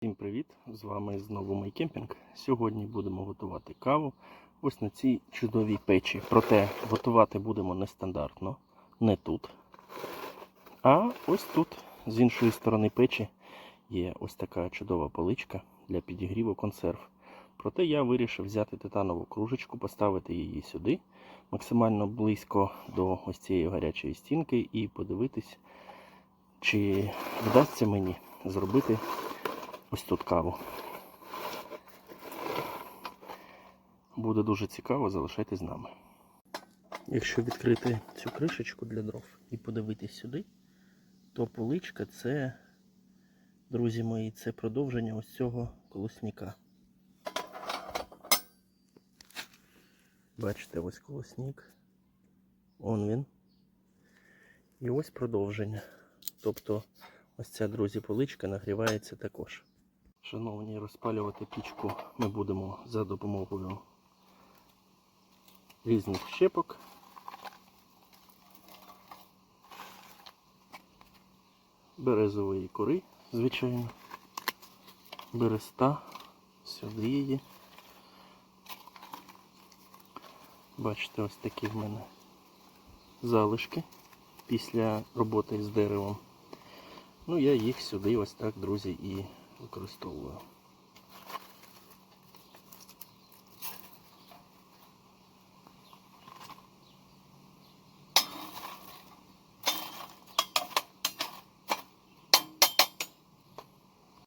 Всім привіт! З вами знову Майкемпінг. Сьогодні будемо готувати каву ось на цій чудовій печі. Проте готувати будемо нестандартно, не тут. А ось тут, з іншої сторони печі, є ось така чудова поличка для підігріву консерв. Проте я вирішив взяти титанову кружечку, поставити її сюди, максимально близько до ось цієї гарячої стінки, і подивитись, чи вдасться мені зробити ось тут каву. Буде дуже цікаво, залишайтесь з нами. Якщо відкрити цю кришечку для дров і подивитись сюди, то поличка це, друзі мої, це продовження ось цього колосника. Бачите, ось колосник. Он він. І ось продовження. Тобто ось ця, друзі, поличка нагрівається також. Шановні, розпалювати пічку ми будемо за допомогою різних щепок. Березової кори, звичайно. Береста, сюди її. Бачите, ось такі в мене залишки після роботи з деревом. Ну, я їх сюди ось так, друзі, і використовую.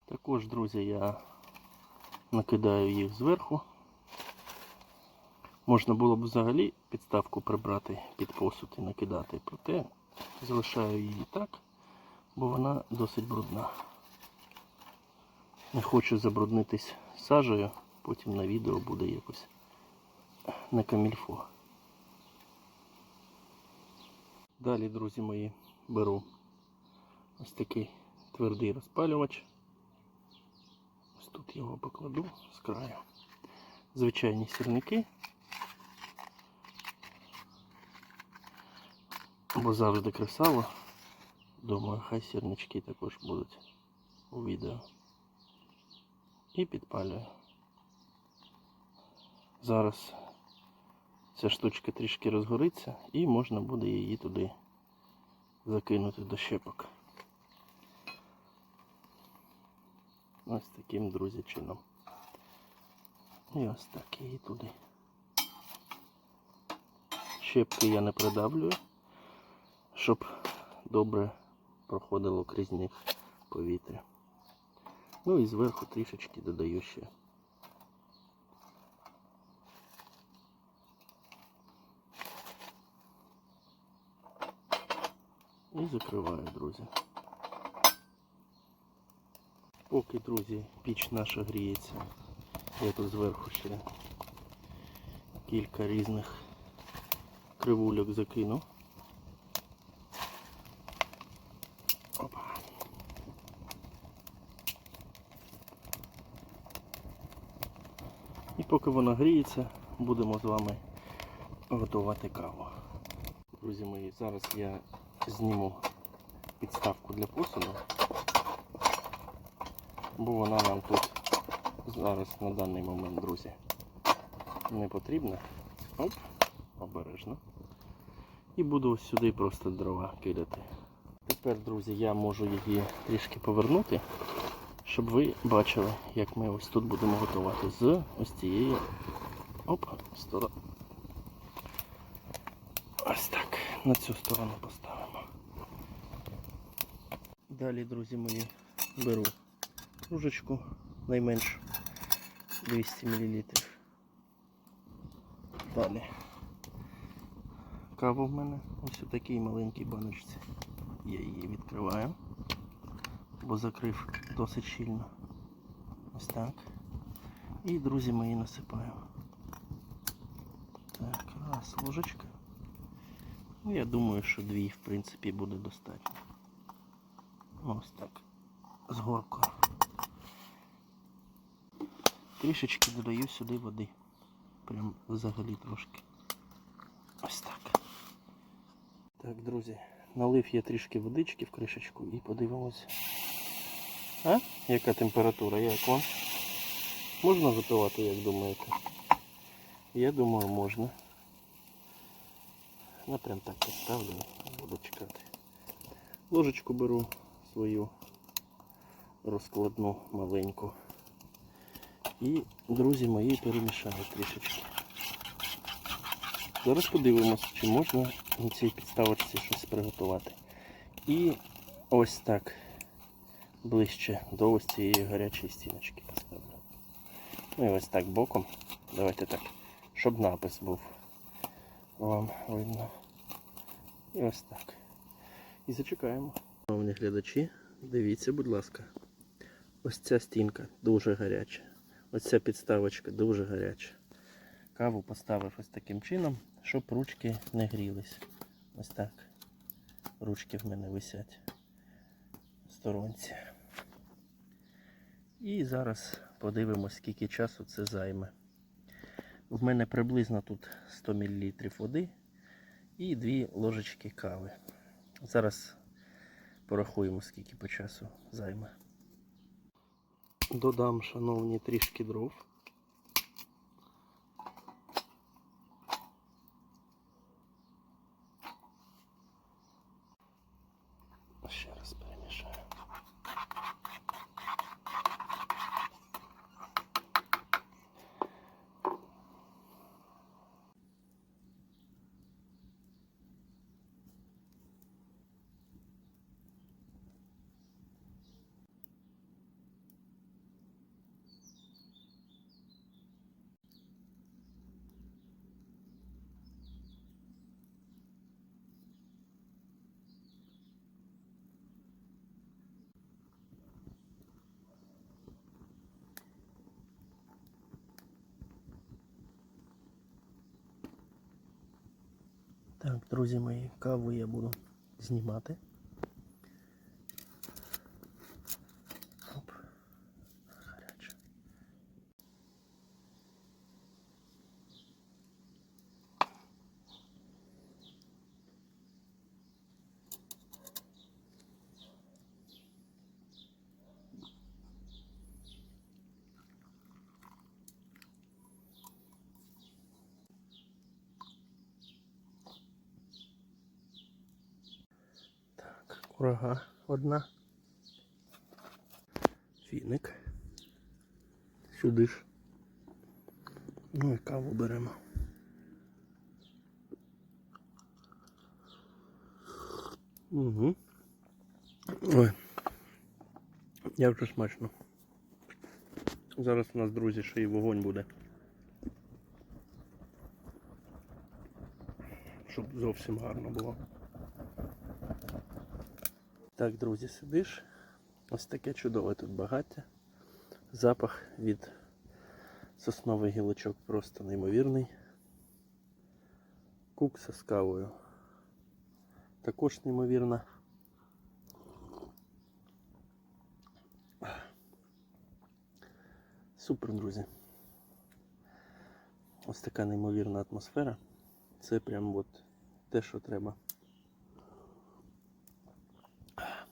Також, друзі, я накидаю їх зверху. Можна було б взагалі підставку прибрати під посуд і накидати, проте залишаю її так, бо вона досить брудна. Не хочу забруднитись сажею, потім на відео буде якось не камільфо. Далі, друзі мої, беру ось такий твердий розпалювач. Ось тут його покладу з краю. Звичайні сірники. Бо завжди кресало. Думаю, хай сірнички також будуть у відео і підпалюю. Зараз ця штучка трішки розгориться і можна буде її туди закинути до щепок. Ось таким, друзі, чином. І ось так її туди. Щепки я не придавлюю, щоб добре проходило крізь них повітря. Ну і зверху трішечки додаю ще. І закриваю, друзі. Поки, друзі, піч наша гріється, я тут зверху ще кілька різних кривульок закину. Поки вона гріється, будемо з вами готувати каву. Друзі мої, зараз я зніму підставку для посуду, бо вона нам тут зараз на даний момент, друзі, не потрібна. Оп, обережно. І буду ось сюди просто дрова кидати. Тепер, друзі, я можу її трішки повернути щоб ви бачили, як ми ось тут будемо готувати з ось цієї оп, сторони. Ось так, на цю сторону поставимо. Далі, друзі мої, беру кружечку найменшу 200 мл. Далі. Кава в мене ось у такій маленькій баночці. Я її відкриваю бо закрив досить щільно. Ось так. І, друзі мої, насипаю. Так, раз, ложечка. Ну, я думаю, що дві, в принципі, буде достатньо. Ось так. З горкою. Трішечки додаю сюди води. Прям взагалі трошки. Ось так. Так, друзі, налив я трішки водички в кришечку і подивимось А? Яка температура? Як вам? Можна готувати, як думаєте? Я думаю, можна. Я прям так поставлю, буду чекати. Ложечку беру свою розкладну маленьку. І, друзі мої, перемішаю трішечки. Зараз подивимось, чи можна на цій підставочці щось приготувати. І ось так ближче до ось цієї гарячої стіночки поставлю. Ну і ось так боком. Давайте так, щоб напис був вам видно. І ось так. І зачекаємо. Шановні глядачі, дивіться, будь ласка. Ось ця стінка дуже гаряча. Ось ця підставочка дуже гаряча. Каву поставив ось таким чином, щоб ручки не грілись. Ось так. Ручки в мене висять сторонці. І зараз подивимось, скільки часу це займе. В мене приблизно тут 100 мл води і 2 ложечки кави. Зараз порахуємо, скільки по часу займе. Додам, шановні, трішки дров. Ще раз перемішаю. Так, друзі мої, каву я буду знімати. Курага одна. Фіник. Сюди ж. Ну і каву беремо. Угу. Ой. Як же смачно. Зараз у нас, друзі, ще й вогонь буде. Щоб зовсім гарно було. Так, друзі, сидиш. Ось таке чудове тут багаття. Запах від соснових гілочок просто неймовірний. Кукса з кавою. Також неймовірна. Супер, друзі. Ось така неймовірна атмосфера. Це прям от те, що треба.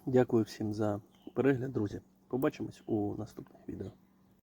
Дякую всім за перегляд, друзі. Побачимось у наступних відео.